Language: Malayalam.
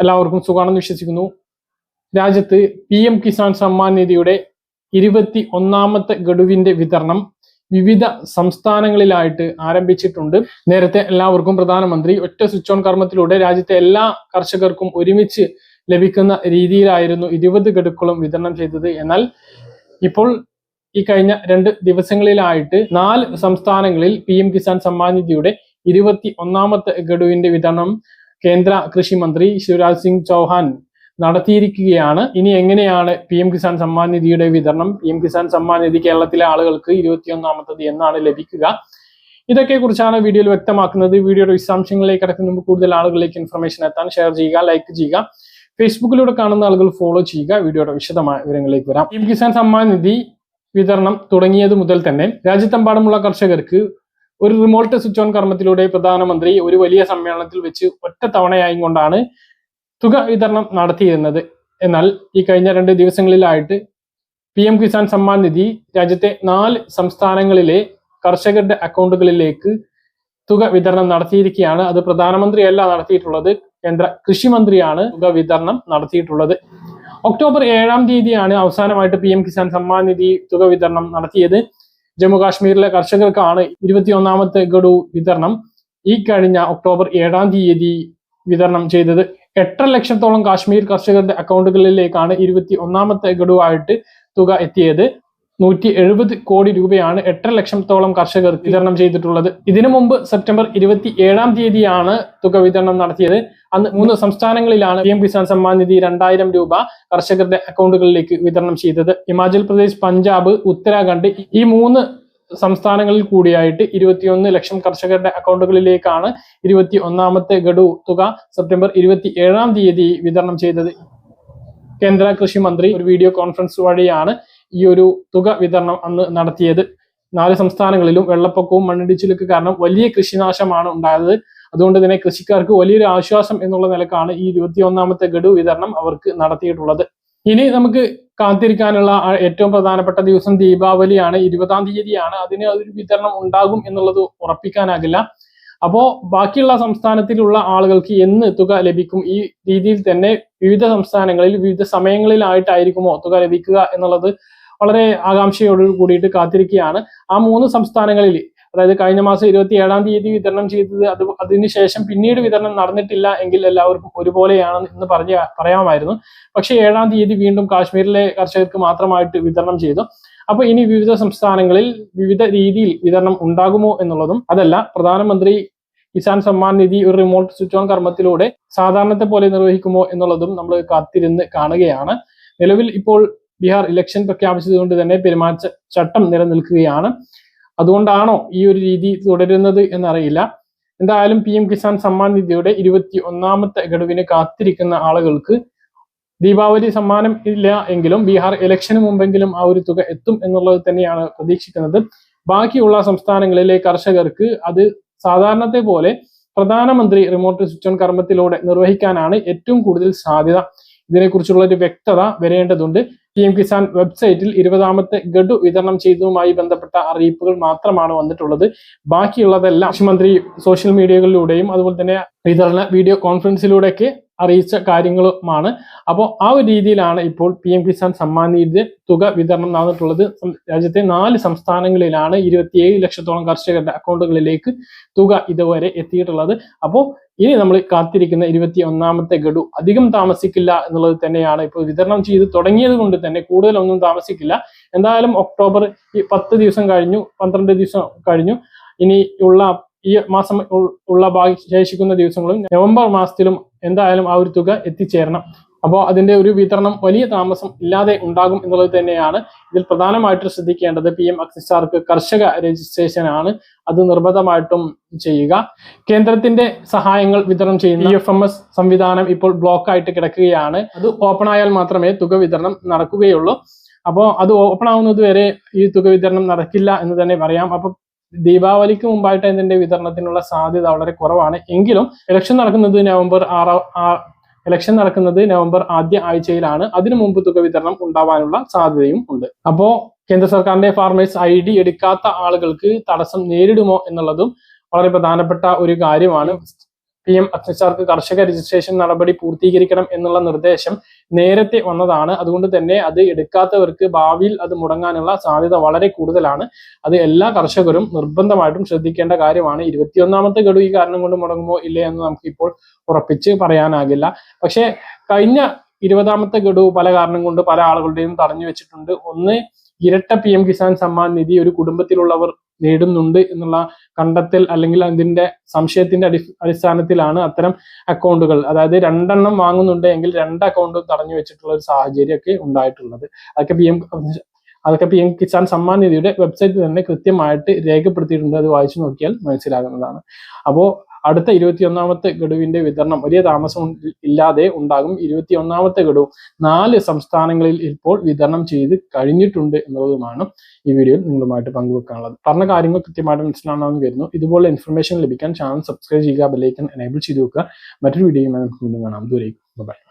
എല്ലാവർക്കും സുഖമാണെന്ന് വിശ്വസിക്കുന്നു. രാജ്യത്ത് പി എം കിസാൻ സമ്മാൻ നിധിയുടെ ഇരുപത്തി ഒന്നാമത്തെ ഗഡുവിന്റെ വിതരണം വിവിധ സംസ്ഥാനങ്ങളിലായിട്ട് ആരംഭിച്ചിട്ടുണ്ട്. നേരത്തെ എല്ലാവർക്കും പ്രധാനമന്ത്രി ഒറ്റ സ്വിച്ച് ഓൺ കർമ്മത്തിലൂടെ രാജ്യത്തെ എല്ലാ കർഷകർക്കും ഒരുമിച്ച് ലഭിക്കുന്ന രീതിയിലായിരുന്നു ഇരുപത് ഗഡുക്കളും വിതരണം ചെയ്തത്. എന്നാൽ ഇപ്പോൾ ഈ കഴിഞ്ഞ രണ്ട് ദിവസങ്ങളിലായിട്ട് നാല് സംസ്ഥാനങ്ങളിൽ പി എം കിസാൻ സമ്മാൻ നിധിയുടെ ഇരുപത്തി ഒന്നാമത്തെ ഗഡുവിന്റെ വിതരണം കേന്ദ്ര കൃഷി മന്ത്രി ശിവരാജ് സിംഗ് ചൗഹാൻ നടത്തിയിരിക്കുകയാണ്. ഇനി എങ്ങനെയാണ് പി എം കിസാൻ സമ്മാൻ നിധിയുടെ വിതരണം? പി എം കിസാൻ സമ്മാൻ നിധി കേരളത്തിലെ ആളുകൾക്ക് ഇരുപത്തിയൊന്നാമത്തത് എന്നാണ് ലഭിക്കുക. ഇതൊക്കെ കുറിച്ചാണ് വീഡിയോയിൽ വ്യക്തമാക്കുന്നത്. വീഡിയോയുടെ വിശദാംശങ്ങളിലേക്ക് കടക്കുന്ന മുമ്പ് കൂടുതൽ ആളുകളിലേക്ക് ഇൻഫർമേഷൻ എത്താൻ ഷെയർ ചെയ്യുക ലൈക്ക് ചെയ്യുക. ഫേസ്ബുക്കിലൂടെ കാണുന്ന ആളുകൾ ഫോളോ ചെയ്യുക. വീഡിയോയുടെ വിശദമായ വിവരങ്ങളിലേക്ക് വരാം. പി എം കിസാൻ സമ്മാൻ നിധി വിതരണം തുടങ്ങിയത് മുതൽ തന്നെ രാജ്യത്തെമ്പാടുമുള്ള കർഷകർക്ക് ഒരു റിമോട്ട് സ്വിച്ച് ഓൺ കർമ്മത്തിലൂടെ പ്രധാനമന്ത്രി ഒരു വലിയ സമ്മേളനത്തിൽ വെച്ച് ഒറ്റ തവണയായും കൊണ്ടാണ് തുക വിതരണം നടത്തിയിരുന്നത്. എന്നാൽ ഈ കഴിഞ്ഞ രണ്ട് ദിവസങ്ങളിലായിട്ട് പി എം കിസാൻ സമ്മാൻ നിധി രാജ്യത്തെ നാല് സംസ്ഥാനങ്ങളിലെ കർഷകരുടെ അക്കൗണ്ടുകളിലേക്ക് തുക വിതരണം നടത്തിയിരിക്കുകയാണ്. അത് പ്രധാനമന്ത്രിയല്ല നടത്തിയിട്ടുള്ളത് കേന്ദ്ര കൃഷി മന്ത്രിയാണ് തുക വിതരണം നടത്തിയിട്ടുള്ളത്. ഒക്ടോബർ ഏഴാം തീയതിയാണ് അവസാനമായിട്ട് പി എം കിസാൻ സമ്മാൻ നിധി തുക വിതരണം നടത്തിയത്. ജമ്മു കാശ്മീരിലെ കർഷകർക്കാണ് ഇരുപത്തിയൊന്നാമത്തെ ഗഡു വിതരണം ഈ കഴിഞ്ഞ ഒക്ടോബർ ഏഴാം തീയതി വിതരണം ചെയ്തത്. എട്ടര ലക്ഷത്തോളം കാശ്മീർ കർഷകരുടെ അക്കൗണ്ടുകളിലേക്കാണ് ഇരുപത്തി ഒന്നാമത്തെ ഗഡുവായിട്ട് തുക എത്തിയത്. നൂറ്റി എഴുപത് കോടി രൂപയാണ് എട്ടര ലക്ഷത്തോളം കർഷകർ വിതരണം ചെയ്തിട്ടുള്ളത്. ഇതിനു മുമ്പ് സെപ്റ്റംബർ ഇരുപത്തി ഏഴാം തീയതിയാണ് തുക വിതരണം നടത്തിയത്. അന്ന് മൂന്ന് സംസ്ഥാനങ്ങളിലാണ് പി എം കിസാൻ സമ്മാൻ നിധി രണ്ടായിരം രൂപ കർഷകരുടെ അക്കൗണ്ടുകളിലേക്ക് വിതരണം ചെയ്തത്. ഹിമാചൽ പ്രദേശ് പഞ്ചാബ് ഉത്തരാഖണ്ഡ് ഈ മൂന്ന് സംസ്ഥാനങ്ങളിൽ കൂടിയായിട്ട് ഇരുപത്തിയൊന്ന് ലക്ഷം കർഷകരുടെ അക്കൗണ്ടുകളിലേക്കാണ് ഇരുപത്തി ഒന്നാമത്തെ ഗഡു തുക സെപ്റ്റംബർ ഇരുപത്തി ഏഴാം തീയതി വിതരണം ചെയ്തത്. കേന്ദ്ര കൃഷി മന്ത്രി ഒരു വീഡിയോ കോൺഫറൻസ് വഴിയാണ് ഈ ഒരു തുക വിതരണം അന്ന് നടത്തിയത്. നാല് സംസ്ഥാനങ്ങളിലും വെള്ളപ്പൊക്കവും മണ്ണിടിച്ചിലൊക്കെ കാരണം വലിയ കൃഷിനാശമാണ് ഉണ്ടായത്. അതുകൊണ്ട് തന്നെ കൃഷിക്കാർക്ക് വലിയൊരു ആശ്വാസം എന്നുള്ള നിലക്കാണ് ഈ ഇരുപത്തി ഒന്നാമത്തെ ഗഡു വിതരണം അവർക്ക് നടത്തിയിട്ടുള്ളത്. ഇനി നമുക്ക് കാത്തിരിക്കാനുള്ള ഏറ്റവും പ്രധാനപ്പെട്ട ദിവസം ദീപാവലിയാണ്. ഇരുപതാം തീയതിയാണ്. അതിന് അതൊരു വിതരണം ഉണ്ടാകും എന്നുള്ളത് ഉറപ്പിക്കാനാകില്ല. അപ്പോ ബാക്കിയുള്ള സംസ്ഥാനത്തിലുള്ള ആളുകൾക്ക് എന്ന് തുക ലഭിക്കും? ഈ രീതിയിൽ തന്നെ വിവിധ സംസ്ഥാനങ്ങളിൽ വിവിധ സമയങ്ങളിലായിട്ടായിരിക്കുമോ തുക ലഭിക്കുക എന്നുള്ളത് വളരെ ആകാംക്ഷയോട് കൂടിയിട്ട് കാത്തിരിക്കുകയാണ്. ആ മൂന്ന് സംസ്ഥാനങ്ങളിൽ അതായത് കഴിഞ്ഞ മാസം ഇരുപത്തി ഏഴാം തീയതി വിതരണം ചെയ്തത് അത് അതിനുശേഷം പിന്നീട് വിതരണം നടന്നിട്ടില്ല എങ്കിൽ എല്ലാവർക്കും ഒരുപോലെയാണ് എന്ന് പറഞ്ഞ പറയാമായിരുന്നു. പക്ഷേ ഏഴാം തീയതി വീണ്ടും കാശ്മീരിലെ കർഷകർക്ക് മാത്രമായിട്ട് വിതരണം ചെയ്തു. അപ്പൊ ഇനി വിവിധ സംസ്ഥാനങ്ങളിൽ വിവിധ രീതിയിൽ വിതരണം ഉണ്ടാകുമോ എന്നുള്ളതും അതല്ല പ്രധാനമന്ത്രി കിസാൻ സമ്മാൻ നിധി ഒരു റിമോട്ട് സ്വിച്ച് ഓൺ കർമ്മത്തിലൂടെ സാധാരണത്തെ പോലെ നിർവഹിക്കുമോ എന്നുള്ളതും നമ്മൾ കാത്തിരുന്ന് കാണുകയാണ്. നിലവിൽ ഇപ്പോൾ ബീഹാർ ഇലക്ഷൻ പ്രഖ്യാപിച്ചതുകൊണ്ട് തന്നെ പെരുമാറ്റ ചട്ടം നിലനിൽക്കുകയാണ്. അതുകൊണ്ടാണോ ഈ ഒരു രീതി തുടരുന്നത് എന്നറിയില്ല. എന്തായാലും പി എം കിസാൻ സമ്മാൻ നിധിയുടെ ഇരുപത്തി ഒന്നാമത്തെ ഗഡുവിന് കാത്തിരിക്കുന്ന ആളുകൾക്ക് ദീപാവലി സമ്മാനം ഇല്ല എങ്കിലും ബീഹാർ ഇലക്ഷന് മുമ്പെങ്കിലും ആ ഒരു തുക എത്തും എന്നുള്ളത് തന്നെയാണ് പ്രതീക്ഷിക്കുന്നത്. ബാക്കിയുള്ള സംസ്ഥാനങ്ങളിലെ കർഷകർക്ക് അത് സാധാരണത്തെ പോലെ പ്രധാനമന്ത്രി റിമോട്ട് സ്വിച്ച് ഓൺ കർമ്മത്തിലൂടെ നിർവഹിക്കാനാണ് ഏറ്റവും കൂടുതൽ സാധ്യത. ഇതിനെക്കുറിച്ചുള്ള ഒരു വ്യക്തത വരേണ്ടതുണ്ട്. പി എം കിസാൻ വെബ്സൈറ്റിൽ ഇരുപതാമത്തെ ഗഡു വിതരണം ചെയ്തതുമായി ബന്ധപ്പെട്ട അറിയിപ്പുകൾ മാത്രമാണ് വന്നിട്ടുള്ളത്. ബാക്കിയുള്ളതെല്ലാം മുഖ്യമന്ത്രി സോഷ്യൽ മീഡിയകളിലൂടെയും അതുപോലെ തന്നെ വിതരണ വീഡിയോ കോൺഫറൻസിലൂടെയൊക്കെ അറിയിച്ച കാര്യങ്ങളുമാണ്. അപ്പോൾ ആ ഒരു രീതിയിലാണ് ഇപ്പോൾ പി എം കിസാൻ സമ്മാൻ നിധി തുക വിതരണം നടന്നിട്ടുള്ളത്. രാജ്യത്തെ നാല് സംസ്ഥാനങ്ങളിലാണ് ഇരുപത്തിയേഴ് ലക്ഷത്തോളം കർഷകരുടെ അക്കൗണ്ടുകളിലേക്ക് തുക ഇതുവരെ എത്തിയിട്ടുള്ളത്. അപ്പോൾ ഇനി നമ്മൾ കാത്തിരിക്കുന്ന ഇരുപത്തി ഒന്നാമത്തെ ഗഡു അധികം താമസിക്കില്ല എന്നുള്ളത് തന്നെയാണ് ഇപ്പോൾ വിതരണം ചെയ്ത് തുടങ്ങിയത് കൊണ്ട് തന്നെ കൂടുതലൊന്നും താമസിക്കില്ല. എന്തായാലും ഒക്ടോബർ ഈ പത്ത് ദിവസം കഴിഞ്ഞു പന്ത്രണ്ട് ദിവസം കഴിഞ്ഞു. ഇനി ഉള്ള ഈ മാസം ഉള്ള ബാക്കി ശേഷിക്കുന്ന ദിവസങ്ങളും നവംബർ മാസത്തിലും എന്തായാലും ആ ഒരു തുക എത്തിച്ചേരണം. അപ്പോൾ അതിന്റെ ഒരു വിതരണം വലിയ താമസം ഇല്ലാതെ ഉണ്ടാകും എന്നുള്ളത് തന്നെയാണ് ഇതിൽ പ്രധാനമായിട്ടും ശ്രദ്ധിക്കേണ്ടത് പി എം അക്സിസ്റ്റാർക്ക് കർഷക രജിസ്ട്രേഷൻ ആണ് അത് നിർബന്ധമായിട്ടും ചെയ്യുക. കേന്ദ്രത്തിന്റെ സഹായങ്ങൾ വിതരണം ചെയ്യുന്ന ഇ എഫ് എം എസ് സംവിധാനം ഇപ്പോൾ ബ്ലോക്ക് ആയിട്ട് കിടക്കുകയാണ്. അത് ഓപ്പൺ ആയാൽ മാത്രമേ തുക വിതരണം നടക്കുകയുള്ളൂ. അപ്പോൾ അത് ഓപ്പൺ ആവുന്നത് വരെ ഈ തുക വിതരണം നടക്കില്ല എന്ന് തന്നെ പറയാം. അപ്പോൾ ദീപാവലിക്ക് മുമ്പായിട്ട് ഇതിന്റെ വിതരണത്തിനുള്ള സാധ്യത വളരെ കുറവാണ്. എങ്കിലും ഇലക്ഷൻ നടക്കുന്നത് നവംബർ ആറാം ഇലക്ഷൻ നടക്കുന്നത് നവംബർ ആദ്യ ആഴ്ചയിലാണ്. അതിനു മുമ്പ് തുക വിതരണം ഉണ്ടാവാനുള്ള സാധ്യതയും ഉണ്ട്. അപ്പോ കേന്ദ്ര സർക്കാരിന്റെ ഫാർമേഴ്സ് ഐ ഡി എടുക്കാത്ത ആളുകൾക്ക് തടസ്സം നേരിടുമോ എന്നുള്ളതും വളരെ പ്രധാനപ്പെട്ട ഒരു കാര്യമാണ്. പി എം അഗ്നിസാർക്ക് കർഷക രജിസ്ട്രേഷൻ നടപടി പൂർത്തീകരിക്കണം എന്നുള്ള നിർദ്ദേശം നേരത്തെ വന്നതാണ്. അതുകൊണ്ട് തന്നെ അത് എടുക്കാത്തവർക്ക് ഭാവിയിൽ അത് മുടങ്ങാനുള്ള സാധ്യത വളരെ കൂടുതലാണ്. അത് എല്ലാ കർഷകരും നിർബന്ധമായിട്ടും ശ്രദ്ധിക്കേണ്ട കാര്യമാണ്. ഇരുപത്തിയൊന്നാമത്തെ ഗഡു ഈ കാരണം കൊണ്ട് മുടങ്ങുമോ ഇല്ലേ എന്ന് നമുക്ക് ഇപ്പോൾ ഉറപ്പിച്ച് പറയാനാകില്ല. പക്ഷേ കഴിഞ്ഞ ഇരുപതാമത്തെ ഗഡു പല കാരണം കൊണ്ട് പല ആളുകളുടെയും തടഞ്ഞു വെച്ചിട്ടുണ്ട്. ഒന്ന് ഇരട്ട പി എം കിസാൻ സമ്മാൻ നിധി ഒരു കുടുംബത്തിലുള്ളവർ നേടുന്നുണ്ട് എന്നുള്ള കണ്ടെത്തൽ അല്ലെങ്കിൽ അതിന്റെ സംശയത്തിന്റെ അടി അടിസ്ഥാനത്തിലാണ് അത്തരം അക്കൗണ്ടുകൾ. അതായത് രണ്ടെണ്ണം വാങ്ങുന്നുണ്ട് എങ്കിൽ രണ്ട് അക്കൗണ്ടും തടഞ്ഞു വെച്ചിട്ടുള്ള ഒരു സാഹചര്യമൊക്കെ ഉണ്ടായിട്ടുള്ളത്. അതൊക്കെ പി എം അതൊക്കെ പി എം കിസാൻ സമ്മാൻ നിധിയുടെ വെബ്സൈറ്റിൽ തന്നെ കൃത്യമായിട്ട് രേഖപ്പെടുത്തിയിട്ടുണ്ട്. അത് വായിച്ചു നോക്കിയാൽ മനസ്സിലാകുന്നതാണ്. അപ്പോൾ അടുത്ത ഇരുപത്തിയൊന്നാമത്തെ ഗഡുവിന്റെ വിതരണം വലിയ താമസം ഇല്ലാതെ ഉണ്ടാകും. ഇരുപത്തിയൊന്നാമത്തെ ഗഡു നാല് സംസ്ഥാനങ്ങളിൽ ഇപ്പോൾ വിതരണം ചെയ്ത് കഴിഞ്ഞിട്ടുണ്ട് എന്നുള്ളതുമാണ് ഈ വീഡിയോയിൽ നിങ്ങളുമായിട്ട് പങ്കുവെക്കാനുള്ളത്. പറഞ്ഞ കാര്യങ്ങൾ കൃത്യമായിട്ട് മനസ്സിലാണെന്ന് വരുന്നു ഇതുപോലെ ഇൻഫർമേഷൻ ലഭിക്കാൻ ചാനൽ സബ്സ്ക്രൈബ് ചെയ്യുക ബെല്ലൈക്കൻ എനേബിൾ ചെയ്ത് വെക്കുക. മറ്റൊരു വീഡിയോയുമായി നമുക്ക് വീണ്ടും കാണാം. ദൂരേക്കും ബൈ